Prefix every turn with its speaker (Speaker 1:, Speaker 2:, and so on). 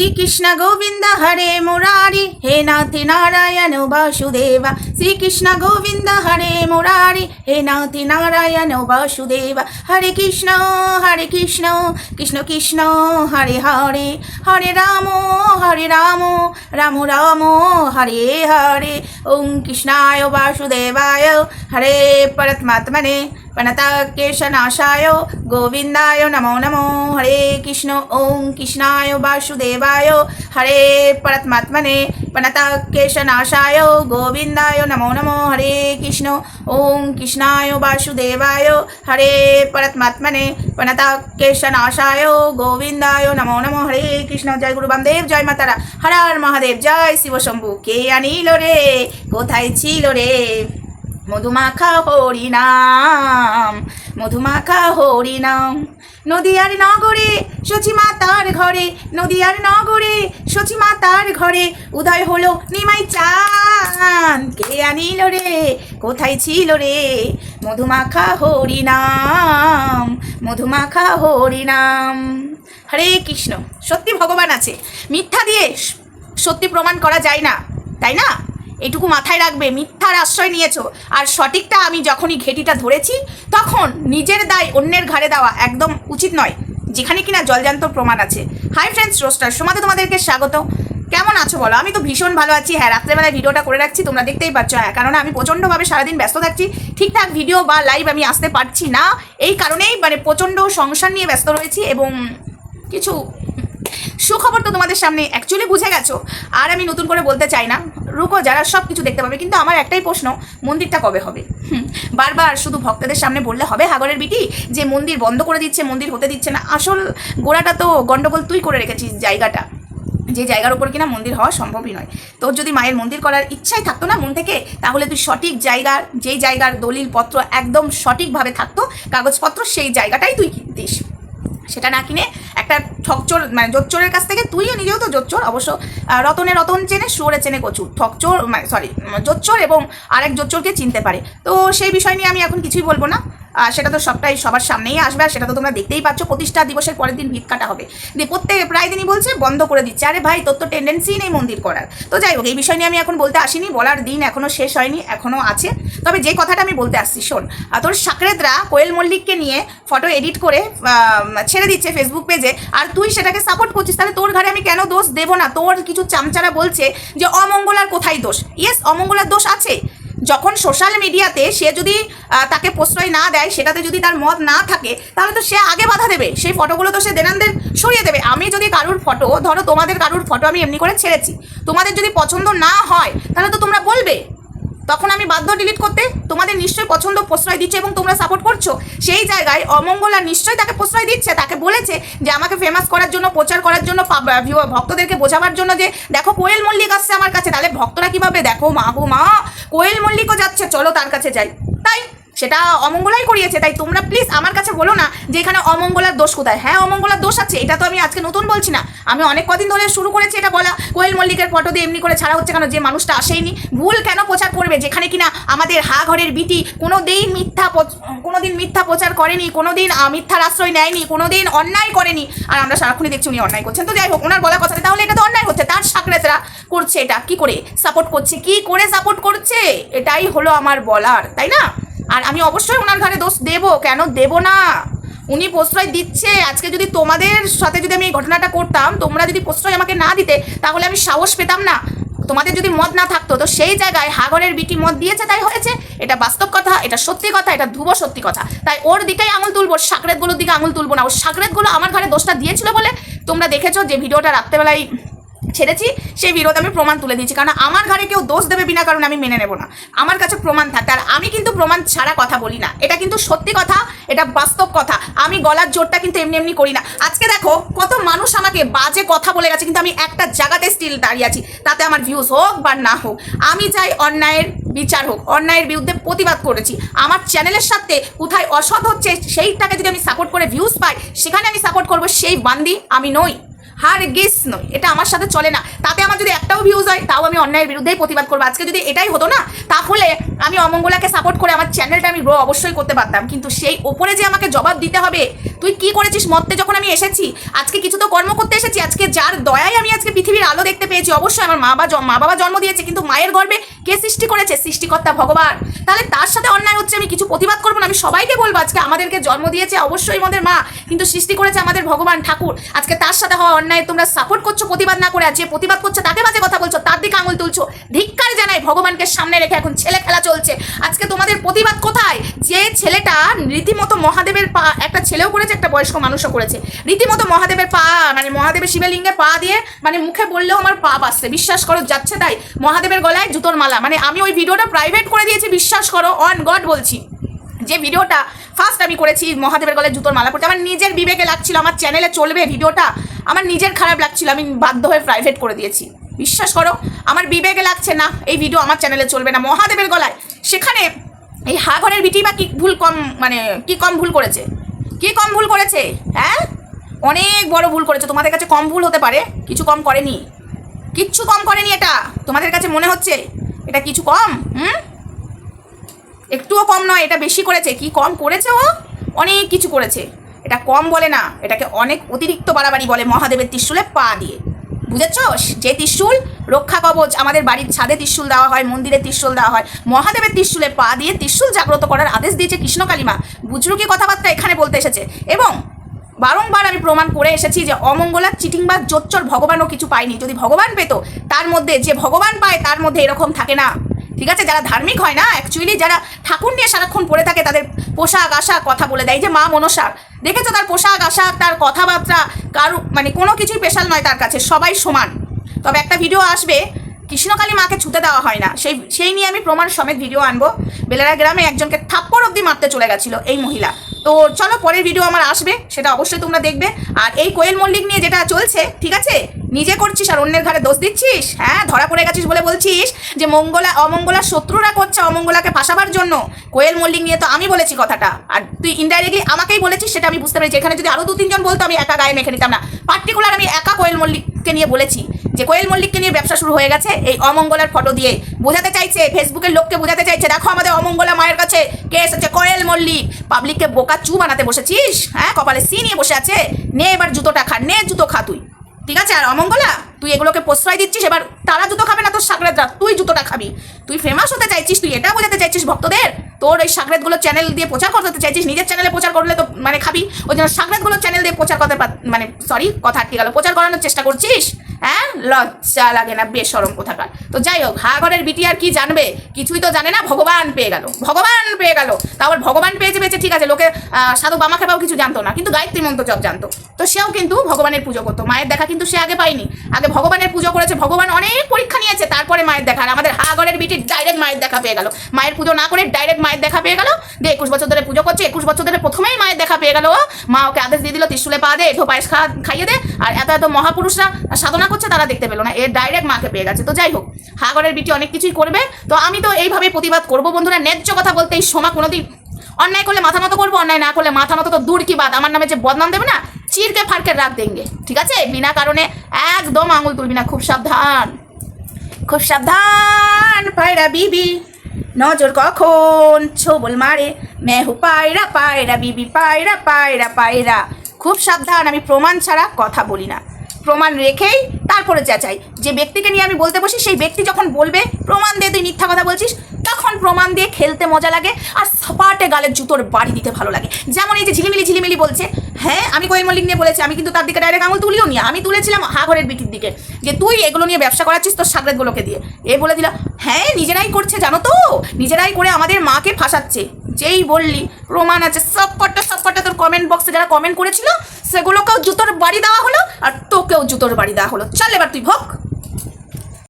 Speaker 1: শ্রীকৃষ্ণ গোবিন্দ হরে মুরারি হে নাথ নারায়ণ বাসুদেবা শ্রীকৃষ্ণ গোবিন্দ হরে মুরারি হে নাথ নারায়ণ বাসুদেব হরে কৃষ্ণ হরে কৃষ্ণ কৃষ্ণ কৃষ্ণ হরে হরে হরে রাম হরে রাম রাম রাম হরে হরে ওম কৃষ্ণায় বাসুদেবায় হরে পরমাত্মনে वनताकेशनाशाय गोविन्दाय नमो नमो हरे कृष्ण ॐ कृष्णाय वासुदेवाय हरे परमात्मने वनताकेशनाशाय गोविन्दाय नमो नमो हरे कृष्ण ॐ कृष्णाय वासुदेवाय हरे परमात्मने वनताकेशनाशाय गोविन्दाय नमो नमो हरे कृष्ण जय জয় जय বামদেব हर हर महादेव जय शिव শিবশম্ভু के अनिल रे কোথায় ছিল রে মধুমাখা হরিনাম মধুমাখা হরিনাম নদিয়ার নগরে সচিমা তার ঘরে নদিয়ার নগরে সচিমা তার ঘরে উদয় হলো নিমাই চান কে আনিল রে কোথায় ছিল রে মধুমাখা হরিনাম মধুমাখা হরিনাম হরে কৃষ্ণ সত্যি ভগবান আছে মিথ্যা দিয়ে সত্যি প্রমাণ করা যায় না তাই না এটুকু মাথায় রাখবে মিথ্যার আশ্রয় নিয়েছো আর সঠিকটা আমি যখনই ঘেটিটা ধরেছি তখন নিজের দায় অন্যের ঘাড়ে দেওয়া একদম উচিত নয় যেখানে কিনা জলজান্ত প্রমাণ আছে হাই ফ্রেন্ডস রোস্টার সোমাতে তোমাদেরকে স্বাগত কেমন আছো বলো আমি তো ভীষণ ভালো আছি হ্যাঁ রাত্রেবেলায় ভিডিওটা করে রাখছি তোমরা দেখতেই পাচ্ছ হ্যাঁ কারণ আমি প্রচণ্ডভাবে সারাদিন ব্যস্ত থাকছি ঠিকঠাক ভিডিও বা লাইভ আমি আসতে পারছি না এই কারণেই মানে প্রচণ্ড সংসার নিয়ে ব্যস্ত রয়েছি এবং কিছু সুখবর তো তোমাদের সামনে অ্যাকচুয়ালি বুঝে গেছো আর আমি নতুন করে বলতে চাই না রুকো যারা সব কিছু দেখতে পাবে কিন্তু আমার একটাই প্রশ্ন মন্দিরটা কবে হবে বারবার শুধু ভক্তদের সামনে বললে হবে হাগরের বিটি যে মন্দির বন্ধ করে দিচ্ছে মন্দির হতে দিচ্ছে না আসল গোড়াটা তো গণ্ডগোল তুই করে রেখেছিস জায়গাটা যে জায়গার উপর কিনা মন্দির হওয়া সম্ভবই নয় তোর যদি মায়ের মন্দির করার ইচ্ছাই থাকতো না মন থেকে তাহলে তুই সঠিক জায়গার যেই জায়গার দলিলপত্র একদম সঠিকভাবে থাকতো কাগজপত্র সেই জায়গাটাই তুই কিনতিস সেটা না কিনে একটা ঠকচোর মানে জোচ্চোরের কাছ থেকে তুইও নিজেও তো জোচ্চোর অবশ্য রতনে রতন চেনে সুরে চেনে কচুর ঠকচোর মানে সরি জোচ্চোর এবং আরেক জোচ্চোরকে চিনতে পারে তো সেই বিষয় নিয়ে আমি এখন কিছুই বলবো না সেটা তো সবটাই সবার সামনেই আসবে আর সেটা তো তোমরা দেখতেই পাচ্ছ প্রতিষ্ঠা দিবসের পরের দিন ভিত কাটা হবে দিয়ে প্রত্যেক প্রায় দিনই বলছে বন্ধ করে দিচ্ছে আরে ভাই তোর তো টেন্ডেন্সি নেই মন্দির করার তো যাই হোক এই বিষয় নিয়ে আমি এখন বলতে আসিনি বলার দিন এখনও শেষ হয়নি এখনও আছে তবে যে কথাটা আমি বলতে আসছি শোন তোর সাকরেদরা কোয়েল মল্লিককে নিয়ে ফটো এডিট করে ছেড়ে দিচ্ছে ফেসবুক পেজে আর তুই সেটাকে সাপোর্ট করছিস তাহলে তোর ঘরে আমি কেন দোষ দেবো না তোর কিছু চামচারা বলছে যে অমঙ্গলার কোথায় দোষ ইয়েস অমঙ্গলার দোষ আছে যখন সোশ্যাল মিডিয়াতে সে যদি তাকে প্রশ্রয় না দেয় সেটাতে যদি তার মত না থাকে তাহলে তো সে আগে বাধা দেবে সেই ফটোগুলো তো সে দেনানদের সরিয়ে দেবে আমি যদি কারুর ফটো ধরো তোমাদের কারুর ফটো আমি এমনি করে ছেড়েছি তোমাদের যদি পছন্দ না হয় তাহলে তো তোমরা বলবে তখন আমি বাধ্য ডিলিট করতে তোমাদের নিশ্চয়ই পছন্দ প্রশ্রয় দিচ্ছে এবং তোমরা সাপোর্ট করছো সেই জায়গায় অমঙ্গলা নিশ্চয়ই তাকে প্রশ্রয় দিচ্ছে তাকে বলেছে যে আমাকে ফেমাস করার জন্য প্রচার করার জন্য ভক্তদেরকে বোঝাবার জন্য যে দেখো কোয়েল মল্লিক আসছে আমার কাছে তাহলে ভক্তরা কীভাবে দেখো মা গো মা কোয়েল মল্লিকও যাচ্ছে চলো তার কাছে যাই তাই সেটা অমঙ্গলাই করিয়েছে তাই তোমরা প্লিজ আমার কাছে বলো না যে এখানে অমঙ্গলার দোষ কোথায় হ্যাঁ অমঙ্গলার দোষ আছে এটা তো আমি আজকে নতুন বলছি না আমি অনেক কদিন ধরে শুরু করেছি এটা বলা কোয়েল মল্লিকের ফটো দিয়ে এমনি করে ছাড়া হচ্ছে কেন যে মানুষটা আসেনি ভুল কেন প্রচার করবে যেখানে কিনা আমাদের হা ঘরের বিটি কোনো দিন মিথ্যা কোনো দিন মিথ্যা প্রচার করেনি কোনো দিন মিথ্যার আশ্রয় নেয়নি কোনো দিন অন্যায় করেনি আর আমরা সারাক্ষণই দেখছি উনি অন্যায় করছেন তো যাই হোক ওনার বলা কথা তাহলে এটা তো অন্যায় হচ্ছে তার সাকরেতরা করছে এটা কি করে সাপোর্ট করছে কি করে সাপোর্ট করছে এটাই হলো আমার বলার তাই না আর আমি অবশ্যই ওনার ঘরে দোষ দেব কেন দেব না উনি প্রশ্রয় দিচ্ছে আজকে যদি তোমাদের সাথে যদি আমি এই ঘটনাটা করতাম তোমরা যদি প্রশ্রয় আমাকে না দিতে তাহলে আমি সাহস পেতাম না তোমাদের যদি মত না থাকতো তো সেই জায়গায় হাগরের বিটি মত দিয়েছে তাই হয়েছে এটা বাস্তব কথা এটা সত্যি কথা এটা ধ্রুব সত্যি কথা তাই ওর দিকেই আঙুল তুলবো সাকরেতগুলোর দিকে আঙুল তুলবো না ওর সাকরেতগুলো আমার ঘরে দোষটা দিয়েছিল বলে তোমরা দেখেছো যে ভিডিওটা রাত্রেবেলায় ছেড়েছি সেই বিরোধ আমি প্রমাণ তুলে দিয়েছি কারণ আমার ঘরে কেউ দোষ দেবে বিনা কারণে আমি মেনে নেব না আমার কাছে প্রমাণ থাকে প্রমাণ ছাড়া কথা বলি না এটা কিন্তু সত্যি কথা এটা বাস্তব কথা আমি গলার জোরটা কিন্তু এমনি এমনি করি না আজকে দেখো কত মানুষ আমাকে বাজে কথা বলে গেছে কিন্তু আমি একটা জায়গাতে স্টিল দাঁড়িয়ে আছি তাতে আমার ভিউজ হোক বা না হোক আমি চাই অন্যায়ের বিচার হোক অন্যায়ের বিরুদ্ধে প্রতিবাদ করেছি আমার চ্যানেলের সাথে কোথায় অসৎ হচ্ছে সেইটাকে যদি আমি সাপোর্ট করে ভিউজ পাই সেখানে আমি সাপোর্ট করবো সেই বান্দি আমি নই হার গিস নয় এটা আমার সাথে চলে না তাতে আমার যদি একটাও ভিউজ হয় তাও আমি অন্যায়ের বিরুদ্ধেই প্রতিবাদ করবো আজকে যদি এটাই হতো না তাহলে আমি অমঙ্গলাকে সাপোর্ট করে আমার চ্যানেলটা আমি গ্রো অবশ্যই করতে পারতাম কিন্তু সেই ওপরে যে আমাকে জবাব দিতে হবে তুই কি করেছিস মতে যখন আমি এসেছি আজকে কিছু তো কর্ম করতে এসেছি আজকে যার দয়ায় আমি আজকে পৃথিবীর আলো দেখতে পেয়েছি অবশ্যই আমার মা বা মা বাবা জন্ম দিয়েছে কিন্তু মায়ের গর্বে কে সৃষ্টি করেছে সৃষ্টিকর্তা ভগবান তাহলে তার সাথে অন্যায় হচ্ছে আমি কিছু প্রতিবাদ করবো না আমি সবাইকে বলবো আজকে আমাদেরকে জন্ম দিয়েছে অবশ্যই আমাদের মা কিন্তু সৃষ্টি করেছে আমাদের ভগবান ঠাকুর আজকে তার সাথে হওয়া অন্যায় তোমরা সাপোর্ট করছো প্রতিবাদ না করে আছে প্রতিবাদ করছে তাকে বাজে কথা বলছো তার দিকে আঙুল তুলছো ধিক্কার জানাই ভগবানকে সামনে রেখে এখন ছেলে খেলা চলছে আজকে তোমাদের প্রতিবাদ কোথায় যে ছেলেটা রীতিমতো মহাদেবের পা একটা ছেলেও করেছে একটা বয়স্ক মানুষও করেছে রীতিমতো মহাদেবের পা মানে মহাদেবের শিবলিঙ্গে পা দিয়ে মানে মুখে বললেও আমার পা বাসছে বিশ্বাস করো যাচ্ছে তাই মহাদেবের গলায় জুতোর মালা মানে আমি ওই ভিডিওটা প্রাইভেট করে দিয়েছি বিশ্বাস করো অন গড বলছি যে ভিডিওটা ফার্স্ট আমি করেছি মহাদেবের গলে জুতোর মালা পড়তে আমার নিজের বিবেকে লাগছিল আমার চ্যানেলে চলবে ভিডিওটা আমার নিজের খারাপ লাগছিল আমি বাধ্য হয়ে প্রাইভেট করে দিয়েছি বিশ্বাস করো আমার বিবেকে লাগছে না এই ভিডিও আমার চ্যানেলে চলবে না মহাদেবের গলায় সেখানে এই হা ঘরের বিটি বা কি ভুল কম মানে কি কম ভুল করেছে কি কম ভুল করেছে হ্যাঁ অনেক বড় ভুল করেছে তোমাদের কাছে কম ভুল হতে পারে কিছু কম করেনি কিচ্ছু কম করেনি এটা তোমাদের কাছে মনে হচ্ছে এটা কিছু কম হুম একটুও কম নয় এটা বেশি করেছে কি কম করেছে ও অনেক কিছু করেছে এটা কম বলে না এটাকে অনেক অতিরিক্ত বাড়াবাড়ি বলে মহাদেবের ত্রিশুলে পা দিয়ে বুঝেছ যে ত্রিশুল রক্ষা কবচ আমাদের বাড়ির ছাদে ত্রিশুল দেওয়া হয় মন্দিরে ত্রিশুল দেওয়া হয় মহাদেবের ত্রিশুলে পা দিয়ে ত্রিশুল জাগ্রত করার আদেশ দিয়েছে কৃষ্ণ কালিমা বুজরুকি কথাবার্তা এখানে বলতে এসেছে এবং বারংবার আমি প্রমাণ করে এসেছি যে অমঙ্গলার চিটিং বা জোচ্চর ভগবানও কিছু পায়নি যদি ভগবান পেত তার মধ্যে যে ভগবান পায় তার মধ্যে এরকম থাকে না ঠিক আছে যারা ধার্মিক হয় না অ্যাকচুয়ালি যারা ঠাকুর নিয়ে সারাক্ষণ পড়ে থাকে তাদের পোশাক আশাক কথা বলে দেয় যে মা মনসার দেখেছো তার পোশাক আশাক তার কথাবার্তা কারু মানে কোনো কিছুই স্পেশাল নয় তার কাছে সবাই সমান তবে একটা ভিডিও আসবে কৃষ্ণকালী মাকে ছুতে দেওয়া হয় না সেই সেই নিয়ে আমি প্রমাণ সমেত ভিডিও আনবো বেলারা গ্রামে একজনকে থাপ্পড় অব্দি মারতে চলে গেছিলো এই মহিলা তো চলো পরের ভিডিও আমার আসবে সেটা অবশ্যই তোমরা দেখবে আর এই কোয়েল মল্লিক নিয়ে যেটা চলছে ঠিক আছে নিজে করছিস আর অন্যের ঘরে দোষ দিচ্ছিস হ্যাঁ ধরা পড়ে গেছিস বলে বলছিস যে মঙ্গলা অমঙ্গলা শত্রুরা করছে অমঙ্গলাকে ফাঁসাবার জন্য কোয়েল মল্লিক নিয়ে তো আমি বলেছি কথাটা আর তুই ইনডাইরেক্টলি আমাকেই বলেছিস সেটা আমি বুঝতে পেরেছি এখানে যদি আরো দু তিনজন বলতো আমি একা গায়ে মেখে নিতাম না পার্টিকুলার আমি একা কোয়েল মল্লিককে নিয়ে বলেছি যে কোয়েল মল্লিককে নিয়ে ব্যবসা শুরু হয়ে গেছে এই অমঙ্গলার ফটো দিয়ে বোঝাতে চাইছে ফেসবুকের লোককে বোঝাতে চাইছে দেখো আমাদের অমঙ্গলা মায়ের কাছে কে এসেছে কোয়েল মল্লিক পাবলিককে বোকা চু বানাতে বসেছিস হ্যাঁ কপালে সি নিয়ে বসে আছে নে এবার জুতোটা খা নে জুতো খা তুই ঠিক আছে আর অমঙ্গলা তুই এগুলোকে প্রশ্রয় দিচ্ছিস এবার তারা জুতো খাবে না তোর সাকরেতরা তুই জুতোটা খাবি তুই ফেমাস হতে চাইছিস তুই এটা বোঝাতে চাইছিস ভক্তদের তোর ওই সাকরেতগুলো চ্যানেল দিয়ে প্রচার করতে চাইছিস নিজের চ্যানেলে প্রচার করলে তো মানে খাবি ওই জন্য সাকরেতগুলো চ্যানেল দিয়ে প্রচার করতে মানে সরি কথা আটকে গেল প্রচার করানোর চেষ্টা করছিস হ্যাঁ লজ্জা লাগে না বেশ বেসরম কোথাকার তো যাই হোক হাগরের বিটি আর কি জানবে কিছুই তো জানে না ভগবান পেয়ে গেল ভগবান পেয়ে গেল তারপর ভগবান পেয়েছে পেয়েছে ঠিক আছে লোকে সাধু বামা খেপাও কিছু জানতো না কিন্তু গায়ত্রী মন্ত জপ জানতো তো সেও কিন্তু ভগবানের পুজো করতো মায়ের দেখা কিন্তু সে আগে পায়নি আগে ভগবানের পুজো করেছে ভগবান অনেক পরীক্ষা নিয়েছে তারপরে মায়ের দেখা আর আমাদের হাগরের বিটি ডাইরেক্ট মায়ের দেখা পেয়ে গেল মায়ের পুজো না করে ডাইরেক্ট মায়ের দেখা পেয়ে গেল দিয়ে একুশ বছর ধরে পুজো করছে একুশ বছর ধরে প্রথমেই মায়ের পেয়ে গেল মা ওকে আদেশ দিয়ে দিল ত্রিশুলে পা দে একটু পায়েস খা খাইয়ে দে আর এত এত মহাপুরুষরা সাধনা করছে তারা দেখতে পেলো না এর ডাইরেক্ট মাকে পেয়ে গেছে তো যাই হোক হাগরের বিটি অনেক কিছুই করবে তো আমি তো এইভাবে প্রতিবাদ করবো বন্ধুরা ন্যায্য কথা বলতে এই সোমা কোনোদিন অন্যায় করলে মাথা মতো করবো অন্যায় না করলে মাথা মতো তো দূর কি বাদ আমার নামে যে বদনাম দেবে না চিরকে ফারকে রাখ দেঙ্গে ঠিক আছে বিনা কারণে একদম আঙুল তুলবি না খুব সাবধান খুব সাবধান ভাইরা বিবি নজর কখন ছোবল মারে মেহু পায়রা পায়রা বিবি পায়রা পায়রা পায়রা খুব সাবধান আমি প্রমাণ ছাড়া কথা বলি না প্রমাণ রেখেই তারপরে যাচাই যে ব্যক্তিকে নিয়ে আমি বলতে বসি সেই ব্যক্তি যখন বলবে প্রমাণ দিয়ে তুই মিথ্যা কথা বলছিস তখন প্রমাণ দিয়ে খেলতে মজা লাগে আর সপাটে গালের জুতোর বাড়ি দিতে ভালো লাগে যেমন এই যে ঝিলিমিলি ঝিলিমিলি বলছে হ্যাঁ আমি কোয়েল মল্লিক নিয়ে বলেছি আমি কিন্তু তার দিকে ডাইরেক্ট আঙুল তুলিও নি আমি তুলেছিলাম হাঘরের বিটির দিকে যে তুই এগুলো নিয়ে ব্যবসা করাচ্ছিস তোর সাগরেতগুলোকে দিয়ে এ বলে দিল হ্যাঁ নিজেরাই করছে জানো তো নিজেরাই করে আমাদের মাকে ফাঁসাচ্ছে যেই বললি প্রমাণ আছে সব কটা সব কটা তোর কমেন্ট বক্সে যারা কমেন্ট করেছিল সেগুলোকেও জুতোর বাড়ি দেওয়া হলো আর তোকেও জুতোর বাড়ি দেওয়া হলো চল এবার তুই ভোগ